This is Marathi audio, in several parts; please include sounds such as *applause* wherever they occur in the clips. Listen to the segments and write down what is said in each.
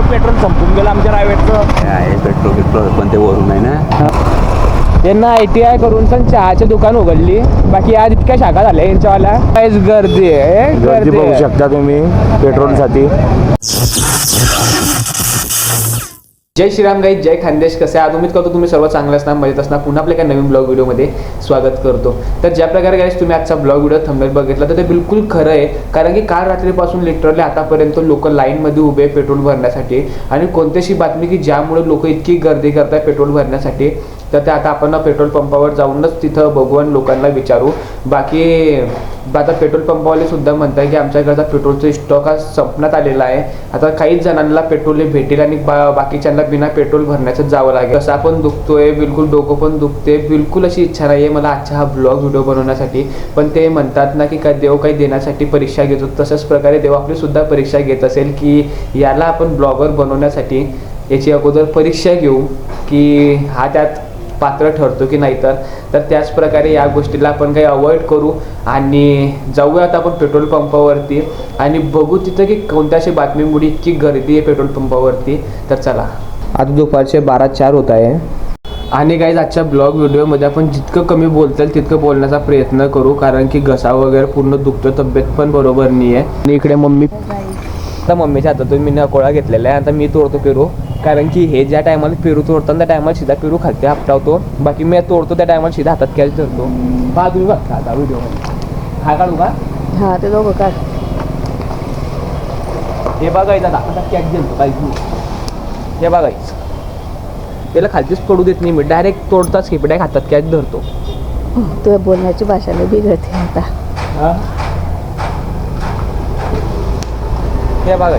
पुरं पेट्रोल संपून गेलं आमच्या रायवेटचं काय पेट्रोल पेट्रोल पण ते वरून आहे ना? त्यांना आय टी आय करून सण चहाचे दुकान उघडली. बाकी आज इतक्या शाखा झाल्या यांच्यावाल्या. काहीच गर्दी आहे गर्दी बघू आहे. शकता तुम्ही पेट्रोलसाठी. जय श्रीराम गाई जय खानदेश. कसे आज उम्मीद करतो तुम्ही सर्व चांगले असणार मजेत असणार. पुन्हा आपल्या एका नवीन ब्लॉग व्हिडिओमध्ये स्वागत करतो. तर ज्या प्रकारे गाईस तुम्ही आजचा ब्लॉग व्हिडिओ थंबेल बघितला तर ते बिलकुल खरं आहे. कारण की काल रात्रीपासून लिटरली आतापर्यंत लोक लाईनमध्ये उभे आहे पेट्रोल भरण्यासाठी. आणि कोणतीशी बातमी की ज्यामुळे लोक इतकी गर्दी करतात पेट्रोल भरण्यासाठी. तर ते आता आपण पेट्रोल पंपावर जाऊनच तिथं बघून लोकांना विचारू. बाकी आता पेट्रोल पंपावाले सुद्धा म्हणताय की आमच्याकडचा पेट्रोलचा स्टॉक हा संपण्यात आलेला आहे. आता काहीच जणांना पेट्रोल भेटेल आणि बा बाकीच्यांना बिना पेट्रोल भरण्याचं जावं लागेल. असं आपण दुखतोय बिलकुल डोकं पण दुखते बिलकुल अशी इच्छा नाही आहे मला आजचा हा ब्लॉग व्हिडिओ बनवण्यासाठी. पण ते म्हणतात ना की काय देव काही देण्यासाठी परीक्षा घेतो. तशाच प्रकारे देव आपली सुद्धा परीक्षा घेत असेल की याला आपण ब्लॉगर बनवण्यासाठी याची अगोदर परीक्षा घेऊ की हा त्यात पात्र ठरतो की नाही तर. तर त्याच प्रकारे या गोष्टीला आपण काही अवॉइड करू आणि जाऊयात आपण पेट्रोल पंपावरती आणि बघू तिथं की कोणत्या अशी बातमीमुळे इतकी गर्दी आहे पेट्रोल पंपावरती तर चला. आता दुपारचे बारा चार होत आहे. आणि काही आजच्या ब्लॉग व्हिडिओमध्ये आपण जितकं कमी बोलता येईल तितकं बोलण्याचा प्रयत्न करू. कारण की घसा वगैरे पूर्ण दुखतो तब्येत पण बरोबर नाही आहे आणि इकडे मम्मी आता मम्मीच्या हातातून मी नकोळा घेतलेला आहे आता मी तोडतो पेरू. कारण की हे ज्या टायमाला पेरू तोडतात त्या टायमाला सीधा पेरू खालते आपटावतो. बाकी मी तोडतो त्या टायमाला सीधा हातात कॅच धरतो. पहा तुम्ही बघा आता व्हिडिओ हा काढू का? हा ते दोघं काढ. हे बघायचं आता. आता कॅच घेतो काहीच नाही हे बघायचं त्याला खालतीच पडू देत नाही मी. डायरेक्ट तोडताच की डायरेक्ट हातात कॅच धरतो. तुझ्या बोलण्याची भाषा लय बिघडते आता. हे बघा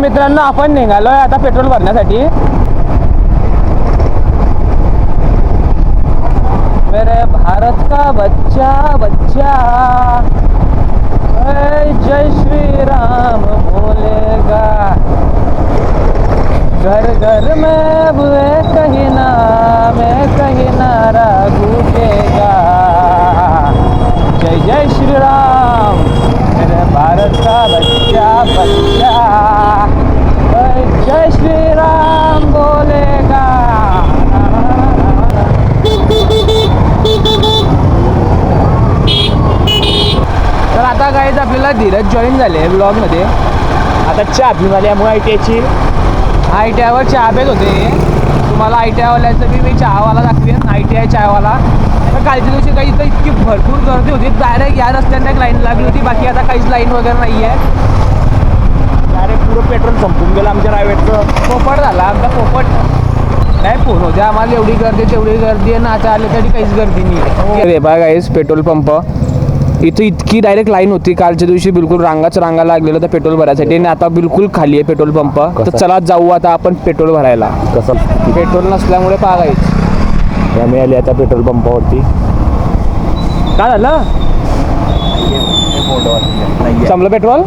मित्रांनो आपण निघालोय आता पेट्रोल भरण्यासाठी. मेरे भारत का बच्चा बच्चा? जय श्री राम बोलेगा. घर घर में बुए कहीं ना मैं कहीं नारा गूंजेगा जय जय श्री राम मेरे भारत का बच्चा बच्चा। जय श्री राम बोलेगा। तर आता काहीच आपल्याला धीरज जॉईन झाले ब्लॉगमध्ये आता चहा पिऊन आली त्यामुळे आय टी आयवर चहा पेत होते. तुम्हाला आय टी आयवाल्याचं बी मी चहावाला दाखवेन आय टी आय चहावाला. तर कालच्या दिवशी काही इथं इतकी भरपूर गर्दी होती. डायरेक्ट या रस्त्याने एक लाईन लागली होती. बाकी आता काहीच लाईन वगैरे नाही आहे डायरेक्ट पुरं पेट्रोल संपून गेलं आमच्या रायवेटचं पोपट झाला. आमचा पोपट काय फोन होते. आम्हाला एवढी गर्दी तेवढी गर्दी आहे ना आता आले तरी काहीच गर्दी नाही रे बघा पेट्रोल पंप इथं इतकी डायरेक्ट लाईन होती. कालच्या दिवशी बिलकुल रांगाच रांगा लागलेलं होतं पेट्रोल भरायसाठी. आणि आता बिलकुल खाली आहे पेट्रोल पंप तर? चला जाऊ आता आपण पेट्रोल भरायला. कसं? पेट्रोल नसल्यामुळे पागायच आम्ही आली आता पेट्रोल पंपावरती काय झालं? संपलं पेट्रोल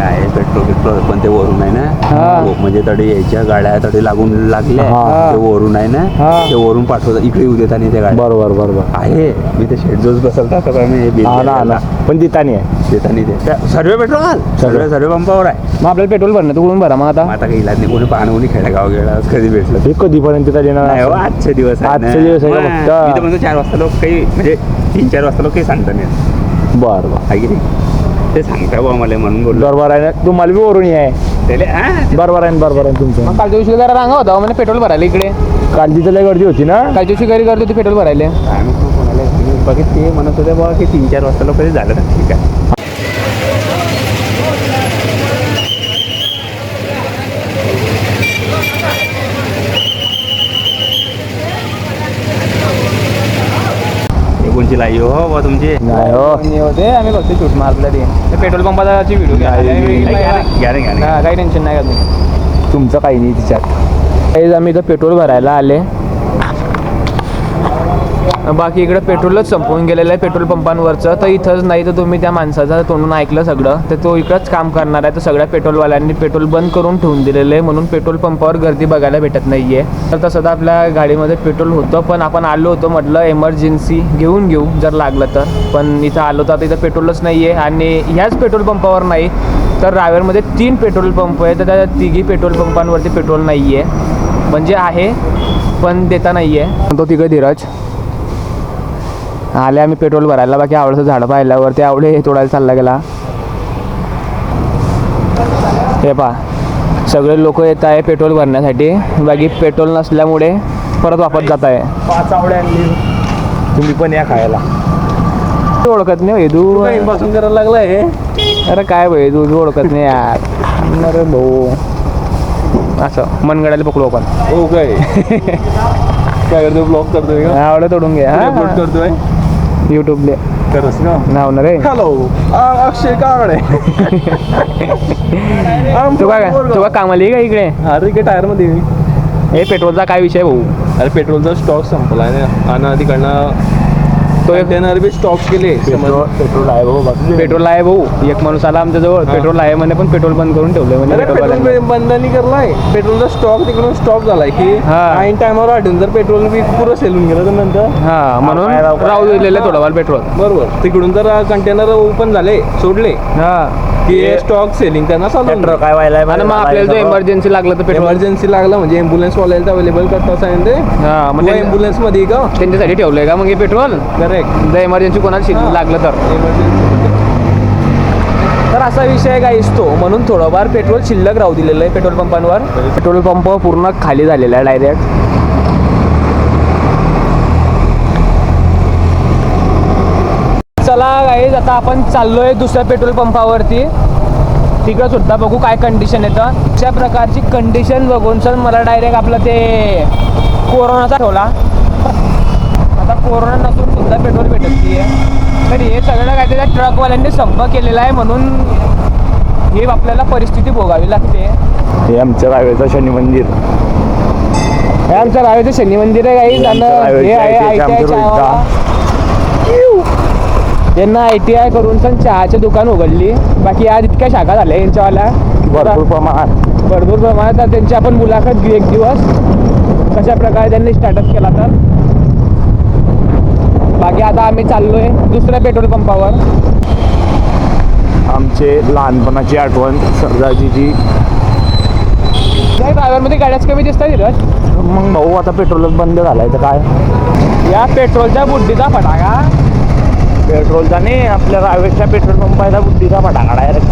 आहे पेट्रोल पेट्रोल पण ते वरून आहे. ना? हो, म्हणजे तडे यायच्या गाड्या तडे लागून लागल्या. ते वरून आहे ना. ते वरून पाठवतात इकडे येऊ देता नाही त्या गाड्या. बरोबर बरोबर. आहे. मी ते शेड बसलता तर मी हे बिल हा ना हा ना. पण नाही आहे. देता नाही ते सर्व पेट्रोल? सर्व सर्व पंपावर आहे. मग आपल्याला पेट्रोल भरणं तू कुठून भरा मग आता? मग आता काही इलाज नाही. कोणी पाहणं कोणी खेडेगाव गेला कधी भेटलं? हे कधीपर्यंत तिथं येणार नाही हो? आजचे दिवस आहे ना. आजचे दिवस आहे का मग फक्त? मी तर म्हणतो चार वाजता लोक काही म्हणजे तीन चार वाजता लोक काही सांगता नाही बरं बरं. आहे की नाही? ते सांगता बा मला म्हणून बोललो. बरोबर आहे ना. तुम्हाला बी वरून आहे. त्याले हा बरोबर आहे ना, बरोबर आहे ना तुमचं. मग कालच्या दिवशी जरा रांगा होता म्हणजे पेट्रोल भरायला इकडे. काल तिथं लय गर्दी होती ना. कालच्या दिवशी घरी गर्दी होती पेट्रोल भरायला. काय तू कोणाला बघित ते म्हणत होते बाबा की तीन चार वाजता लोक झालं ना ठीक आहे. हे कोणची लाई हो बा तुमची. नाही हो. होते आम्ही फक्त शूट मारलं ते. ते पेट्रोल पंपाची व्हिडिओ घ्या. काही टेन्शन नाही का तुम्ही तुमचं काही नाही तिच्यात. काही आम्ही इथं पेट्रोल भरायला आले. बाकी इकडं पेट्रोलच संपवून गेलेलं आहे पेट्रोल पंपांवरचं. तर इथंच नाही तर तुम्ही त्या माणसाचं तोंडून ऐकलं सगळं. तर तो इकडंच काम करणार आहे तर सगळ्या पेट्रोलवाल्यांनी पेट्रोल बंद करून ठेवून दिलेलं आहे. म्हणून पेट्रोल पंपावर गर्दी बघायला भेटत नाही आहे तर तसं तर आपल्या गाडीमध्ये पेट्रोल होतं पण आपण आलो होतो म्हटलं एमर्जन्सी घेऊन घेऊ जर लागलं तर. पण इथं आलो तर इथं पेट्रोलच नाही आहे आणि ह्याच पेट्रोल पंपावर नाही तर रावेरमध्ये तीन पेट्रोल पंप आहे तर त्या तिघी पेट्रोल पंपांवरती पेट्रोल नाही आहे म्हणजे आहे पण देता नाही आहे तो तिघं धीरज. आले आम्ही पेट्रोल भरायला. बाकी आवडचं झाडं पाहिल्यावरती आवडे हे तोडायला चालला गेला. हे पा सगळे लोक येत आहे पेट्रोल भरण्यासाठी. बाकी पेट्रोल नसल्यामुळे परत वापस जात आहे. पाच आवडे आणली. तुम्ही पण या खायला. तू ओळखत नाही तू. पासून करायला लागलाय अरे काय भाई तू तू ओळखत नाही यार. अरे भाऊ असं मनगडाला पकडू आपण. हो काय? *laughs* काय करतो ब्लॉग करतोय आवडं तोडून घे. अपलोड करतोय? युट्यूबले खरंच का नाव ना रे. हॅलो अक्षय कावडे तू काय तू काय कामाला आहे का इकडे? अरे काय टायरमध्ये हे पेट्रोलचा काय विषय भाऊ? अरे पेट्रोलचा स्टॉक संपलाय ना. आणि तिकडनं तो एक कंटेनर बी स्टॉप केले पेट्रोल आहे भाऊ पेट्रोल आहे भाऊ. एक माणूस आला आमच्या जवळ पेट्रोल आहे म्हणे पण पेट्रोल बंद करून ठेवलंय म्हणजे. पेट्रोल बंद नाही करलाय. पेट्रोलचा स्टॉक तिकडून स्टॉप झालाय की हा. ऐन टायमावर आठवून जर पेट्रोल बी पुरं सेलून गेलं तर नंतर हा म्हणून राहू दिलेलं थोडंफार पेट्रोल. बरोबर. तिकडून जर कंटेनर ओपन झाले सोडले. हा. स्टॉक सेलिंग त्यांना चालू काय व्हायला आणि मग आपल्याला जर इमर्जन्सी लागलं तर पेट्रोल इमर्जन्सी लागला म्हणजे एम्ब्युलन्स वाल्याला अवेलेबल करता सांगितले हा म्हणजे एम्ब्युलन्समध्ये का? त्यांच्यासाठी ठेवलंय का मग हे पेट्रोल करेक्ट जर इमर्जन्सी कोणाला हा. लागलं तर. तर असा विषय काय असतो म्हणून थोडंफार पेट्रोल शिल्लक राहू दिलेलं आहे पेट्रोल पंपांवर पेट्रोल पंप पूर्ण खाली झालेला आहे डायरेक्ट चला गाईज आता आपण चाललोय दुसऱ्या पेट्रोल पंपावरती. तिकडं सुद्धा बघू काय कंडिशन येतं अशा प्रकारची कंडिशन बघून सर मला डायरेक्ट आपलं ते कोरोनाचा ठेवला. आता कोरोना नसून सुद्धा पेट्रोल भेटत नाही तर हे सगळं काय त्या ट्रकवाल्यांनी संप केलेला आहे म्हणून ही आपल्याला परिस्थिती भोगावी लागते. हे आमच्या रावेचा शनी मंदिर. हे आमचं गावाचं शनी मंदिर आहे काही हे आहे रावेचं I T I T I करून पण चहाचे दुकान उघडली. बाकी आज इतक्या शाखा झाल्या यांच्यावाल्या. भरपूर प्रमाणात. भरपूर प्रमाणात. तर त्यांची आपण मुलाखत घेऊ एक दिवस. कशा प्रकारे त्यांनी स्टार्टअप केला तर. बाकी आता आम्ही चाललोय दुसऱ्या पेट्रोल पंपावर. आमचे लहानपणाची आठवण सरदारजीची. ड्रायव्हरमध्ये गाड्याच कमी दिसतात तिथं मग भाऊ आता पेट्रोलच बंद झालाय तर काय? या पेट्रोलच्या बुड्डीचा फटाका. पेट्रोलचा नाही आपल्या रावेच्या पेट्रोल पंपाचा बुद्धीचा फटाका डायरेक्ट.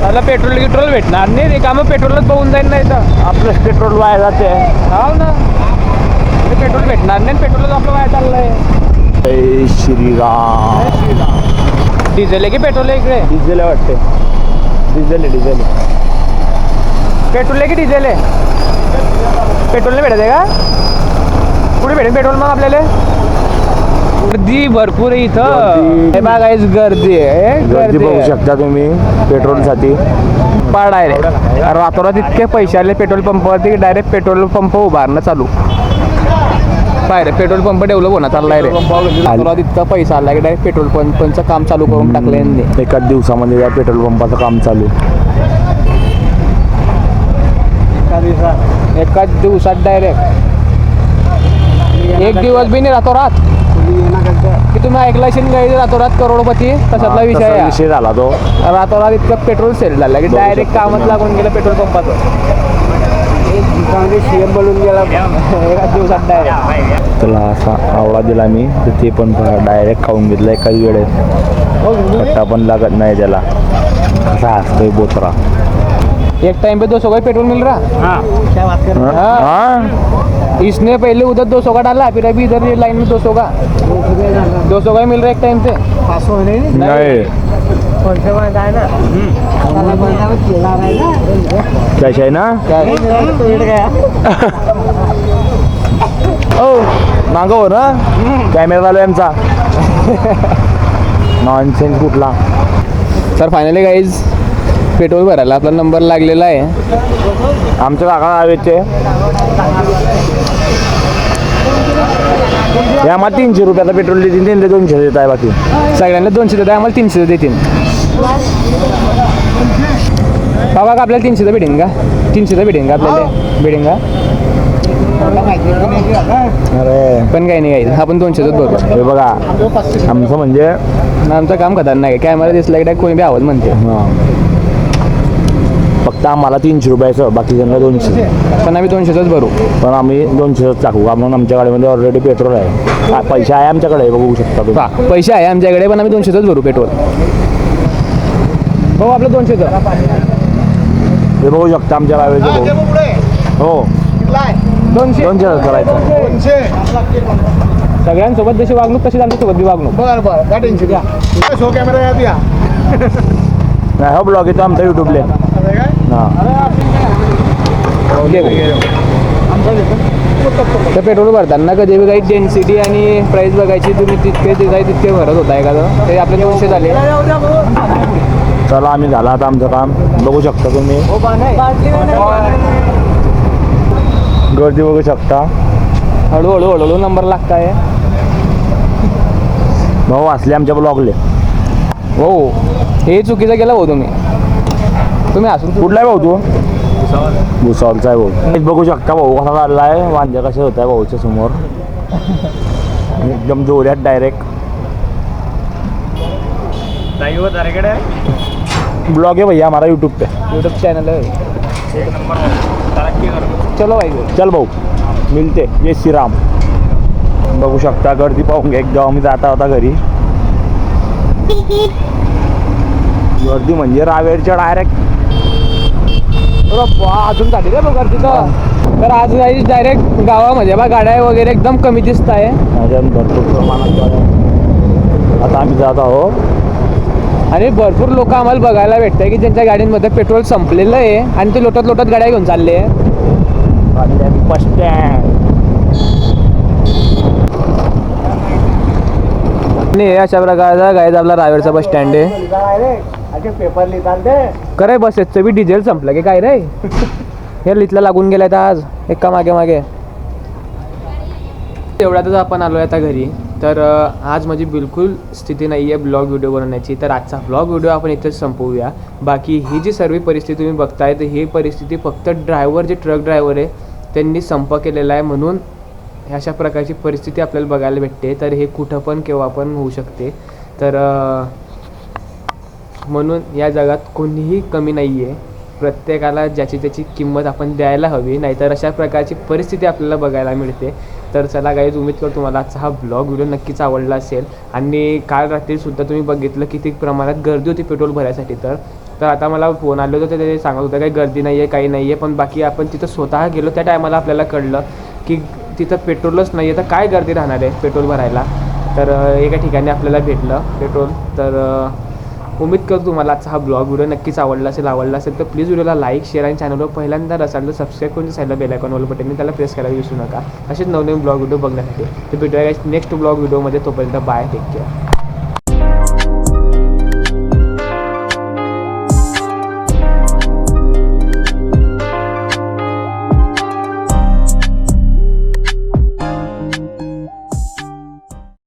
त्याला पेट्रोल गिट्रोल भेटणार नाही. ते कामं पेट्रोलच बघून जाईल नाही तर. आपलं पेट्रोल वाया जाते. हो ना. पेट्रोल भेटणार नाही पेट्रोलच आपलं वाया चाललंय. जय श्रीराम. डिझेल आहे की पेट्रोल आहे इकडे? डिझेल आहे वाटते. डिझेल आहे डिझेल आहे. पेट्रोल आहे की डिझेल आहे? पेट्रोल नाही भेटत आहे का? कुठे भेटेल पेट्रोल मग आपल्याला? गर्दी भरपूर आहे इथं. हे बघा गर्दी आहे. गर्दी बघू. शकता तुम्ही पेट्रोलसाठी. पाड रे रातोरात इतके पैसे आले पेट्रोल पंपावरती डायरेक्ट पेट्रोल पंप उभारणं चालू. रे पेट्रोल पंप डेव्हलप होणार चाललाय रे. रातोरात इतका पैसा आला की डायरेक्ट पेट्रोल पंपचं काम चालू करून टाकलं यांनी. एकाच दिवसामध्ये या पेट्रोल पंपाचं काम चालू. एकाच दिवसात डायरेक्ट. एक दिवस बी नाही रातोरात की तुम्ही ऐकला असेल काही रातोरात करोडपती. तशातला विषय विषय झाला तो. रातोरात इतकं पेट्रोल सेल झालं की डायरेक्ट तुम्ही. लागून गेलं पेट्रोल पंपाचं. सीएम बनून गेला. एकाच दिवसात डायरेक्ट त्याला असा आवडा दिला मी तर ते पण डायरेक्ट खाऊन घेतलं एकाच वेळेस. पट्टा पण लागत नाही त्याला. कसा असतोय बोचरा. एक टाइम पे दो सौ का ही पेट्रोल मिल रहा हाँ। हा? इसने पहले उधर दो सौ का डाला फिर अभी इधर ये लाइन में दो सौ का। दो सौ का ही मिल रहा है एक टाइम पे नाही कशा आहे ना। *laughs* ओ मागं हो ना? कॅमेरा चालू आहे आमचा नॉनसेन्स कुठला? सर फायनली गाईज पेट्रोल भरायला आपला नंबर लागलेला आहे. आमच्या काका हवेचे हे आम्हाला तीनशे रुपयाचा पेट्रोल देतील त्यांना दोनशे देत आहे बाकी. सगळ्यांना दोनशे देतात आम्हाला तीनशे देतील. बाबा का आपल्याला तीनशेचं भेटेन का? तीनशेचं भेटेन का आपल्याला? भेटेन का? अरे पण काही नाही काही आपण दोनशेच बरोबर हे बघा आमचं म्हणजे आमचं काम खतरनाक आहे. कॅमेरा दिसला की कोणी बी आवाज म्हणते. हां. फक्त आम्हाला तीनशे रुपयाचं बाकीच्यांना दोनशे. पण आम्ही दोनशेच भरू. पण आम्ही दोनशेच टाकू. कारण आमच्या गाडीमध्ये ऑलरेडी पेट्रोल आहे. हा, पैसे आहे आमच्याकडे बघू शकता तुम्ही. पा पैसे आहे आमच्याकडे पण आम्ही दोनशेच भरू पेट्रोल हो आपलं दोनशेचं. हे बघू शकता आमच्या गाडीचं हो दोनशे. दोनशेच करायचं. सगळ्यांसोबत जशी वागणूक तशी आमच्यासोबत बी वागणूक. बर बर. काय टेन्शन घ्या शो कॅमेरा या. नाही हो ब्लॉग येतो आमचा युट्यूबला काय? हां. तर पेट्रोल भरताना कधी बी काही डेन्सिटी आणि प्राईस बघायची तुम्ही तितके तिथे तितके भरत होता एखादं. ते आपले दोनशे झाले. चला आम्ही झाला आता आमचं काम. बघू शकता तुम्ही. गर्दी बघू शकता. हळूहळू हळूहळू नंबर लागताय. भाऊ असले आमच्या ब्लॉगले हो. हे चुकीचं केलं हो तुम्ही. तुम्ही असून कुठला आहे भाऊ तू? भुसावलचा आहे भाऊ. बघू शकता भाऊ कसा चालला आहे वांजा कसे होत आहे भाऊच्या समोर. एकदम जोऱ्यात डायरेक्ट ब्लॉग है भैया हमारा यूट्यूब पे. यूट्यूब चॅनल आहे चलो भाई. चल भाऊ. मिलते. जय श्रीराम. बघू शकता गर्दी पाहून घ्या एकदा आम्ही जाता होता घरी. गर्दी म्हणजे रावेरच्या डायरेक्ट अजून झाली रे बघा तिथं. तर आज डायरेक्ट गावामध्ये. बा गाड्या वगैरे एकदम कमी दिसत आहे. भरपूर प्रमाणात. आता आम्ही जात आहोत. आणि भरपूर लोक आम्हाला बघायला भेटतंय की ज्यांच्या गाड्यांमध्ये पेट्रोल संपलेलं आहे आणि ते लोटत लोटत गाड्या घेऊन चालले आणि अशा प्रकारचा गायज आपला रावेरचा बस स्टँड आहे. पेपर लिहितात ते करे बसेसचं बी डिझेल संपलं की काय रे? हे लिथला लागून गेलाय आज. एका मागे मागे. तेवढ्यातच आपण आलो आहे आता घरी. तर आज माझी बिलकुल स्थिती नाही आहे ब्लॉग व्हिडिओ बनवण्याची. तर आजचा ब्लॉग व्हिडिओ आपण इथेच संपवूया. बाकी ही जी सर्व परिस्थिती तुम्ही बघताय तर ही परिस्थिती फक्त ड्रायव्हर जे ट्रक ड्रायव्हर आहे त्यांनी संप केलेला आहे. म्हणून अशा प्रकारची परिस्थिती आपल्याला बघायला भेटते. तर हे कुठं पण केव्हा पण होऊ शकते. तर म्हणून या जगात कोणीही कमी नाही आहे प्रत्येकाला ज्याची त्याची किंमत आपण द्यायला हवी नाहीतर अशा प्रकारची परिस्थिती आपल्याला बघायला मिळते. तर चला गाईज उमेद करतो तुम्हाला आजचा हा ब्लॉग व्हिडिओ नक्कीच आवडला असेल. आणि काल रात्रीसुद्धा तुम्ही बघितलं किती प्रमाणात गर्दी होती पेट्रोल भरायसाठी तर. तर आता मला फोन आले होते ते सांगत होतं काही गर्दी नाही आहे काही नाही आहे पण बाकी आपण तिथं स्वतः गेलो त्या टायमाला आपल्याला कळलं की तिथं पेट्रोलच नाही आहे तर काय गर्दी राहणार आहे पेट्रोल भरायला? तर एका ठिकाणी आपल्याला भेटलं पेट्रोल. तर उम्मीद उमेद करतो तुम्हाला आजचा हा ब्लॉग व्हिडिओ नक्कीच आवडला असेल आवडला असेल तर प्लीज व्हिडिओला लाईक शेअर आणि चॅनलवर पहिल्यांदा असाल तर सबस्क्राईब करून साईडला बेल बटन त्याला प्रेस करायला विसरू नका. असेच नवनवीन ब्लॉग व्हिडिओ बघण्यासाठी. तर भेटूया नेक्स्ट ब्लॉग व्हिडिओमध्ये तोपर्यंत बाय टेक केअर